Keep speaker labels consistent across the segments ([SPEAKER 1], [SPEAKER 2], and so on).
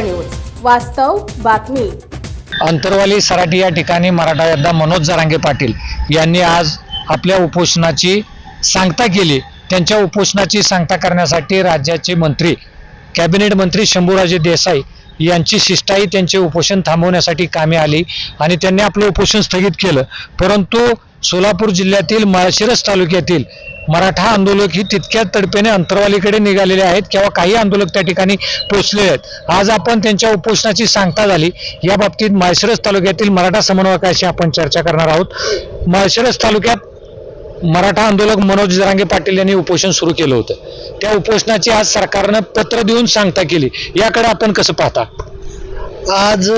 [SPEAKER 1] भूमिपुत्र news. वास्तव बातमी.
[SPEAKER 2] अंतरवाली सराटी या ठिकाणी मराठा योद्धा मनोज जरांगे पाटील यांनी आज आपल्या उपोषणाची सांगता केली. त्यांच्या उपोषणाची सांगता करण्यासाठी राज्याचे मंत्री कॅबिनेट मंत्री शंभूराजे देसाई यांची शिष्टाई त्यांचे उपोषण थांबवण्यासाठी कामे आली आणि त्यांनी आपलं उपोषण स्थगित केलं. परंतु सोलापूर जिल्ह्यातील माळशिरस तालुक्यातील मराठा आंदोलक ही तितक्या तडपेने अंतरवालीकडे निघालेले आहेत किंवा काही आंदोलक त्या ठिकाणी पोचलेले आहेत. आज आपण त्यांच्या उपोषणाची सांगता झाली. या बाबतीत माळशिरस तालुक्यातील मराठा समन्वयकाशी आपण चर्चा करणार आहोत. माळशिरस तालुक्यात मराठा आंदोलक मनोज जरांगे पाटील यांनी उपोषण सुरू केलं होतं. त्या उपोषणाची आज सरकारनं पत्र देऊन सांगता केली. याकडे आपण कसं पाहता?
[SPEAKER 3] आज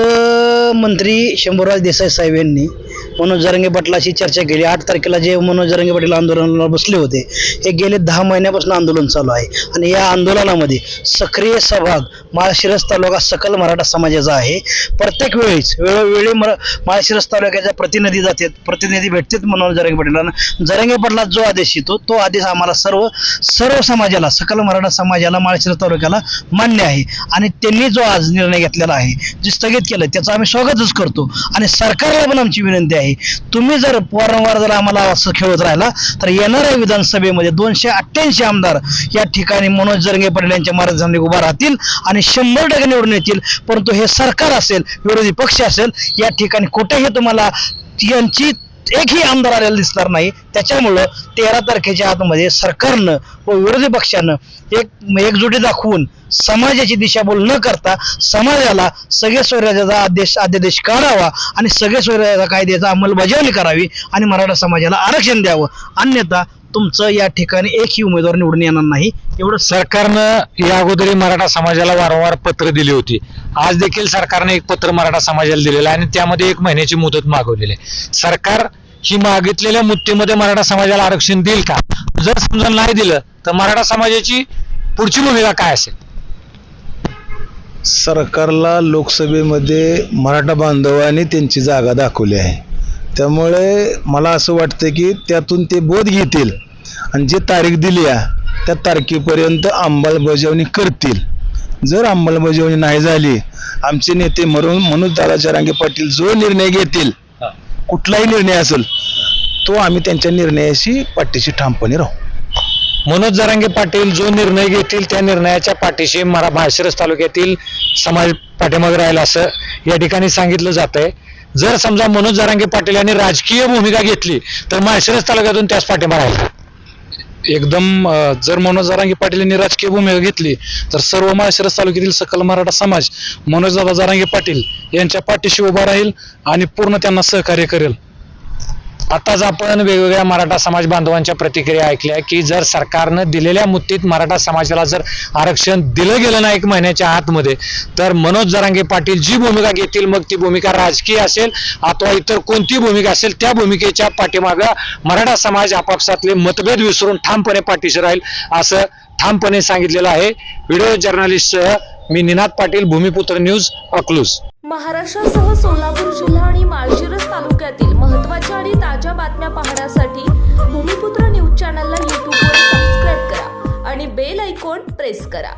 [SPEAKER 3] मंत्री शंभूराज देसाई साहेब यांनी मनोज जरंगे पाटलाशी चर्चा केली. आठ तारखेला जे मनोज जरंगे पाटील आंदोलनाला बसले होते हे गेले दहा महिन्यापासून आंदोलन चालू आहे. आणि या आंदोलनामध्ये सक्रिय सहभाग माळशिरस तालुका सकल मराठा समाजाचा आहे. प्रत्येक वेळीच वेळोवेळी मरा माळशिरस तालुक्याच्या प्रतिनिधी जातात प्रतिनिधी भेटतात मनोज जरंगे पाटीलांना. जरंगे पाटला जो आदेश येतो तो आदेश आम्हाला सर्व सर्व समाजाला सकल मराठा समाजाला माळशिरस तालुक्याला मान्य आहे. आणि त्यांनी जो आज निर्णय घेतलेला आहे जे स्थगित केलं त्याचं आम्ही स्वागतच करतो. आणि सरकारला पण आमची विनंती आहे. तुम्ही जर वारंवार जर आम्हाला असं खेळत राहिला तर येणाऱ्या विधानसभेमध्ये दोनशे अठ्ठ्याऐंशी आमदार या ठिकाणी मनोज जरंगे पाटील यांच्या मार्गदर्शनाने उभा राहतील आणि शंभर टक्के निवडून येतील. परंतु हे सरकार असेल विरोधी पक्ष असेल या ठिकाणी कुठेही तुम्हाला यांची एकही आमदार आलेला दिसणार नाही. त्याच्यामुळं तेरा तारखेच्या आतमध्ये सरकारनं व विरोधी पक्षानं एक एकजुटी दाखवून समाजाची दिशाभूल न करता समाजाला सगळे स्वराज्याचा आदेश अध्यादेश काढावा आणि सगळे स्वराज्याचा कायद्याचा अंमलबजावणी करावी आणि मराठा समाजाला आरक्षण द्यावं. अन्यथा तुमचं या ठिकाणी एकही उमेदवार निवडून येणार नाही. एवढं
[SPEAKER 2] सरकारनं या अगोदरही मराठा समाजाला वारंवार पत्र दिली होती. आज देखील सरकारने एक पत्र मराठा समाजाला दिलेलं आहे आणि त्यामध्ये एक महिन्याची मुदत मागवलेली आहे. सरकार ही मागितलेल्या मुद्देमध्ये मराठा समाजाला आरक्षण देईल का? जर समजा नाही दिलं तर मराठा समाजाची पुढची भूमिका काय असेल?
[SPEAKER 4] सरकारला लोकसभेमध्ये मराठा बांधवांनी त्यांची जागा दाखवली आहे. त्यामुळे मला असं वाटतं की त्यातून ते बोध घेतील. आणि जी तारीख दिली आहे त्या तारखेपर्यंत अंमलबजावणी करतील. जर अंमलबजावणी नाही झाली आमचे नेते म्हणून मनोज दादा रांगे पाटील जो निर्णय घेतील कुठलाही निर्णय असेल तो आम्ही त्यांच्या निर्णयाशी पाठीशी ठामपणे राहू.
[SPEAKER 2] मनोज जरांगे पाटील जो निर्णय घेतील त्या निर्णयाच्या पाठीशी मरा माळशिरस तालुक्यातील समाज पाठीमागे राहील असं या ठिकाणी सांगितलं जात आहे जर समजा मनोज जरांगे पाटील यांनी राजकीय भूमिका घेतली तर माळशिरस तालुक्यातून त्याच पाठिंबा राहील.
[SPEAKER 5] एकदम जर मनोज जारांगी पाटील यांनी राजकीय भूमिका घेतली तर सर्व माळशिरस तालुक्यातील सकल मराठा समाज मनोजदादा जारांगे पाटील यांच्या पाठीशी उभा राहील आणि पूर्ण त्यांना सहकार्य करेल.
[SPEAKER 2] आताच आपण वेगवेगळ्या मराठा समाज बांधवांच्या प्रतिक्रिया ऐकल्या की जर सरकारनं दिलेल्या मुद्दीत मराठा समाजाला जर आरक्षण दिलं गेलं ना एक महिन्याच्या आतमध्ये तर मनोज जरांगे पाटील जी भूमिका घेतील मग ती भूमिका राजकीय असेल अथवा इतर कोणती भूमिका असेल त्या भूमिकेच्या पाठीमागं मराठा समाज आपापसातले मतभेद विसरून ठामपणे पाठीशी राहील असं ठामपणे सांगितलेलं आहे व्हिडिओ जर्नलिस्टसह मी निनाद पाटील भूमिपुत्र न्यूज अकलूज.
[SPEAKER 6] महाराष्ट्रासह सोलापूर बातम्या पाहण्यासाठी भूमिपुत्र न्यूज चॅनलला यूट्यूबवर सबस्क्राईब करा आणि बेल आयकॉन प्रेस करा.